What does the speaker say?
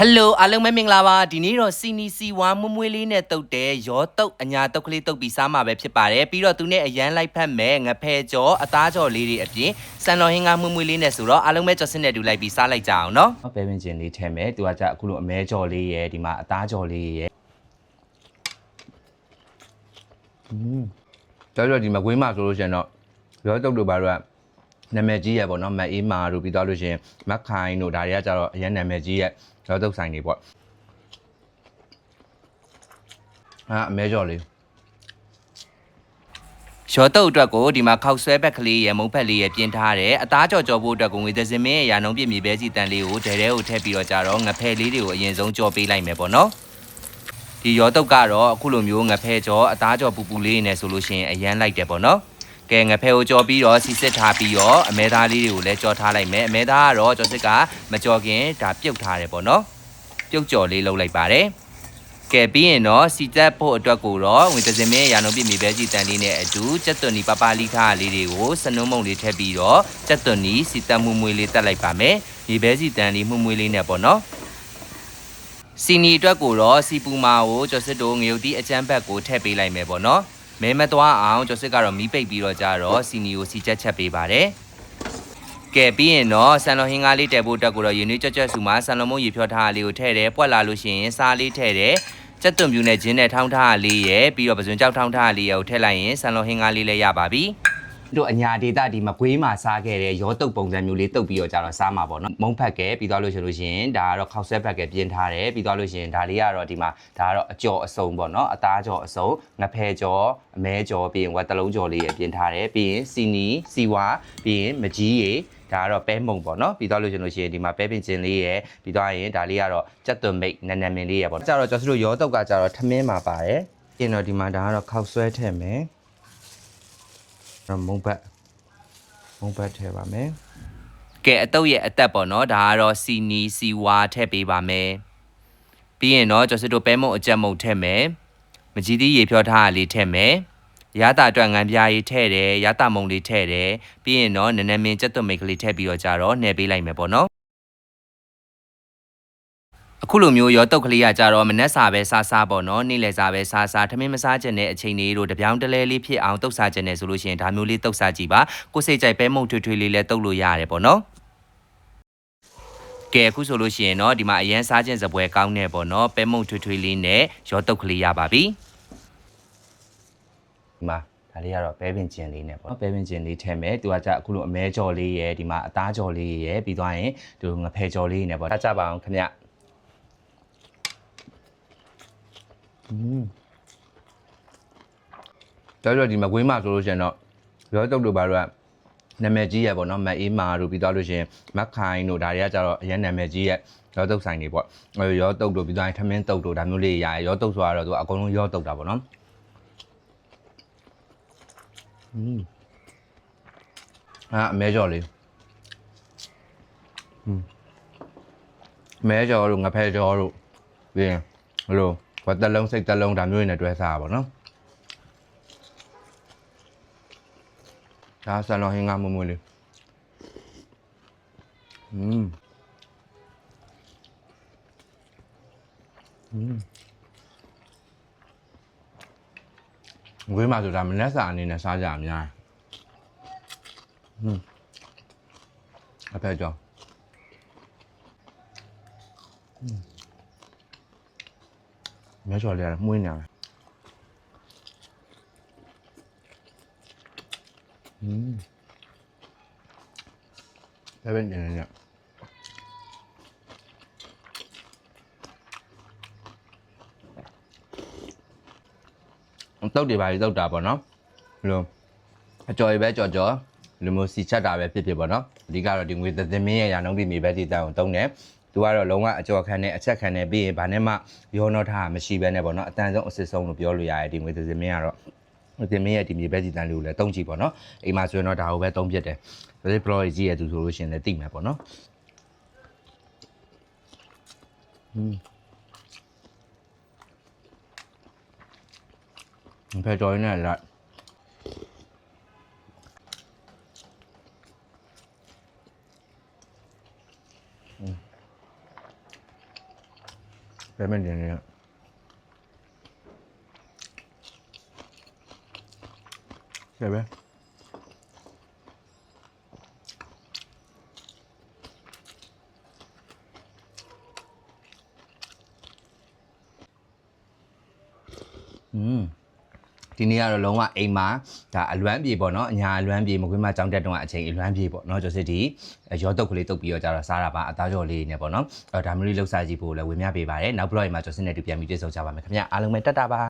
ဟယ်လိုအားလုံးပဲမင်္ဂလာပါဒီနေ့တော့စီနီစီဝါမွမွေးလေးနဲ့တုတ်တယ်ရောတုတ်အညာတုတ်ကလေးတုတ်ပြီးစားမှာပဲဖြစ်ပါတယ်ပြီးတော့သူနဲ့အရန်လိုက်ဖက်မဲ့ငဖဲကြောအသားကြောလေးတွေအပြင်စံတော်ဟင်းကမွမွေးလေးနဲ့ဆိုတော့အားလုံးပဲကြော်စစ်နဲ့တူလိုက်ပြီးစားလိုက်ကြအောင်နော်ပဲပင်ကျင်လေးထဲမဲ့သူကကြအခုလိုအမဲကြော်လေးရယ်ဒီမှာအသားကြော်လေးရယ်တော်တော်ဒီမကွေးမှာဆိုလို့ရှိရင်တော့ရောတုတ်တို့ဘာလို့က နာမည်ကြီးရပေါ့နော်မတ်အေးမာတို့ပြီးတော့လို့ရှိရင်မက်ခိုင်တို့ဒါတွေကကြတော့အရင်နာမည်ကြီးရဲ့ရောတုတ်ဆိုင်တွေပေါ့အာအမဲကြော်လေးရောတုတ်အတွက်ကိုဒီမှာခောက်ဆွဲဘက်ကလေးရယ်မုံဘက်လေးရယ်ပြင်ထားတယ်အသားကြော်ကြော်ဖို့အတွက်ကိုငွေသစင်မင်းရဲ့ရာနှုံးပြည့်မြေပဲစီတန်လေးကိုဒဲတဲကိုထည့်ပြီးတော့ကြတော့ငဖဲလေးတွေကိုအရင်ဆုံးကြော်ပေးလိုက်မယ်ပေါ့နော်ဒီရောတုတ်ကတော့အခုလိုမျိုးငဖဲကြောအသားကြောပူပူလေးနဲ့ဆိုလို့ရှိရင်အရန်လိုက်တယ်ပေါ့နော် ကဲငဖဲကိုကြော်ပြီးတော့စီစစ်ထားပြီးတော့အမဲသားလေးတွေကိုလည်းကြော်ထားလိုက်မယ်အမဲသားကတော့ကြော်စစ်ကမကြော်ခင်ဒါပြုတ်ထားတယ်ပေါ့နော်ပြုတ်ကြော်လေးလုပ်လိုက်ပါတယ်ကဲပြီးရင်တော့စီတက်ဖို့အတွက်ကိုတော့ဝင်သစင်မင်းရာနှုံပြမြေပဲစီတန်လေးနဲ့အတူစက်သွန်နီပပလိခါလေးတွေကိုစနုံးမုံလေးထည့်ပြီးတော့စက်သွန်နီစီတက်မှုမွေးလေးတက်လိုက်ပါမယ်မြေပဲစီတန်လေးမှုမွေးလေးနဲ့ပေါ့နော်စီနီအတွက်ကိုတော့စီပူမာကိုကျော်စစ်တို့ငရုတ်တီးအချမ်းဘက်ကိုထည့်ပေးလိုက်မယ်ပေါ့နော် မဲမသွားအောင်ကျော်စစ်ကတော့မီးပိတ်ပြီးတော့ကြတော့စီနီကိုစီချက်ချက်ပေးပါတယ်ကဲပြီးရင်တော့ဆန်လော်ဟင်းကားလေးတဲဖို့အတွက်ကိုတော့ယူနီကြွကြွဆူမှာဆန်လော်မုံရေဖြောထားတာလေးကိုထည့်တယ်ပွက်လာလို့ရှိရင်စားလေးထည့်တယ်စက်သွန်ပြူနဲ့ဂျင်းနဲ့ထောင်းထားတာလေးရယ်ပြီးတော့ပဇွန်ကြောက်ထောင်းထားတာလေးရယ်ကိုထည့်လိုက်ရင်ဆန်လော်ဟင်းကားလေးလည်းရပါပြီ တို့အညာဒေတာဒီမကွေးမှာစားခဲ့တဲ့ရောတုတ်ပုံစံမျိုးလေးတုတ်ပြီးတော့ကြတော့စားမှာပေါ့နော်မုံဖက်ကဲပြီးသွားလို့ရှိလို့ရှိရင်ဒါကတော့ခောက်ဆွဲဖက်ကဲပြင်ထားတယ်ပြီးသွားလို့ရှိရင်ဒါလေးကတော့ဒီမှာဒါကတော့အကျော်အစုံပေါ့နော်အသားကျော်အစုံငဖဲကျော်အမဲကျော်ပြီးရင်ဝက်တလုံးကျော်လေးရပြင်ထားတယ်ပြီးရင်စီနီစီဝါပြီးရင်မကြီးရေဒါကတော့ပဲမုံပေါ့နော်ပြီးသွားလို့ရှိလို့ရှိရင်ဒီမှာပဲပင်ကျင်လေးရယ်ပြီးသွားရင်ဒါလေးကတော့ကြက်သွန်မိတ်နန်းနန်းမင်းလေးရယ်ပေါ့ကြတော့ကျွန်တော်တို့ရောတုတ်ကကြတော့ထမင်းမှာပါတယ်ပြီးရင်တော့ဒီမှာဒါကတော့ခောက်ဆွဲထည့်မယ်တော့ မုံဘက်မုံဘက်ထည့်ပါမယ်ကဲအတုပ်ရဲ့အသက်ပေါ့နော်ဒါကတော့စီနီစီဝါထည့်ပေးပါမယ်ပြီးရင်တော့ကျွန်တော်တို့ပဲမုံအကြက်မုံထည့်မယ်မကြီးသီးရေဖြောထားတာလေးထည့်မယ်ရတာအတွက်ငံပြားကြီးထည့်တယ်ရတာမုံလေးထည့်တယ်ပြီးရင်တော့နည်းနည်းမင်းကြက်သွန်မိတ်ကလေးထည့်ပြီးတော့ကြတော့နှဲပေးလိုက်မယ်ပေါ့နော် အခုလိုမျိုးရောတုတ်ကလေးကကြတော့မနှက်စာပဲစားစားပေါ့နော်နေ့လယ်စာပဲစားစားထမင်းမစားခြင်းတဲ့အချိန်လေးတို့တပြောင်းတလဲလေးဖြစ်အောင်တုတ်စားခြင်းနဲ့ဆိုလို့ရှိရင်ဒါမျိုးလေးတုတ်စားကြည့်ပါကိုယ်စိတ်ကြိုက်ပဲမုံထွေထွေလေးလဲတုတ်လို့ရတယ်ပေါ့နော်ကဲအခုဆိုလို့ရှိရင်တော့ဒီမှာအရန်စားခြင်းစပွဲကောင်းနေပေါ့နော်ပဲမုံထွေထွေလေးနဲ့ရောတုတ်ကလေးရပါပြီဒီမှာဒါလေးကတော့ပဲပင်ကျင်လေးနဲ့ပေါ့နော်ပဲပင်ကျင်လေးထည့်မယ်သူကကြအခုလိုအမဲကြော်လေးရယ်ဒီမှာအသားကြော်လေးရယ်ပြီးသွားရင်ဒီငဖဲကြော်လေးနဲ့ပေါ့ဒါကြပါအောင်ခင်ဗျ တော်တော်ဒီမကွေးမှာဆိုလို့ရှိရင်တော့ရောတုတ်တို့ဘာလို့ကနာမည်ကြီးရပေါ့နော်မတ်အေးမာတို့ပြီးသွားလို့ရှိရင်မက်ခိုင်တို့ဒါတွေကကြတော့အရင်နာမည်ကြီးရရောတုတ်ဆိုင်တွေပေါ့အဲရောတုတ်တို့ပြီးသွားရင်ထမင်းတုတ်တို့ဒါမျိုးလေးရရရောတုတ်ဆိုတော့သူအကုန်လုံးရောတုတ်တာပေါ့နော်อืมအာအမဲကြော်လေးอืมမဲကြော်တို့ငဖဲကြော်တို့ပြီးရင်ဘလို့ ဘာတလုံးစိတ်တလုံးဒါမျိုးတွေနဲ့တွဲစားတာပေါ့နော် ဒါဆန်တော်ဟင်းကမမွေးလေးอืมอืมဝေးမှာဆိုတာမနက်စာအနေနဲ့စားကြအများอืมအဖက်ကြောอืมမဲချော်လေးကမှုင်းနေတယ် อืม 没说的，没呢。嗯，那边点点。တောက်တွေပါတောက်တာပေါ့နော်ဘယ်လိုအကြော်ရပဲကြော်ကြော်လူမျိုးစီချက်တာပဲဖြစ်ဖြစ်ပေါ့နော်အဓိကတော့ဒီငွေသင်းမင်းရဲ့ရာနှုန်းပြမိပဲဒီတန်ကိုတုံးတယ် သူကတော့လုံးဝအကျော်ခံနဲ့အချက်ခံနဲ့ပြီးရင်ဗာနဲ့မှရောနှောထားတာမရှိဘဲနဲ့ပေါ့နော်အတန်ဆုံးအစစ်ဆုံးလို့ပြောလို့ရတယ်ဒီငွေသသမင်းကတော့တင်မင်းရဲ့ဒီမြေပဲစီတန်လေးကိုလည်းတုံးကြည့်ပေါ့နော်အိမ်မှာဆိုရင်တော့ဒါကိုပဲတုံးပြစ်တယ်ဒါပေမဲ့ pro ကြီးရဲ့သူဆိုလို့ရှိရင်လည်းသိမှာပေါ့နော်ဟွန်းဖယ်တော်ရင်းနဲ့လိုက် ပဲမတင်နေရပဲอืม ဒီနေ့ကတော့လုံးဝအိမ်မှာဒါအလွမ်းပြေပေါ့နော်အညာအလွမ်းပြေမကွေးမကြောင်းတက်တုန်းကအချိန်အလွမ်းပြေပေါ့နော်ကျော်စစ်ဒီရောတုတ်ကလေးတုတ်ပြီးတော့ကြတော့စားတာပါအသားကြော်လေးနေပေါ့နော်အဲဒါမျိုးလေးလှုပ်ရှားကြည့်ဖို့လည်းဝင်မြပေးပါတယ်နောက်ဘလော့မှာကျော်စစ်နဲ့တူပြန်ပြီးပြေဆုံးကြပါမယ်ခင်ဗျအားလုံးပဲတက်တာပါ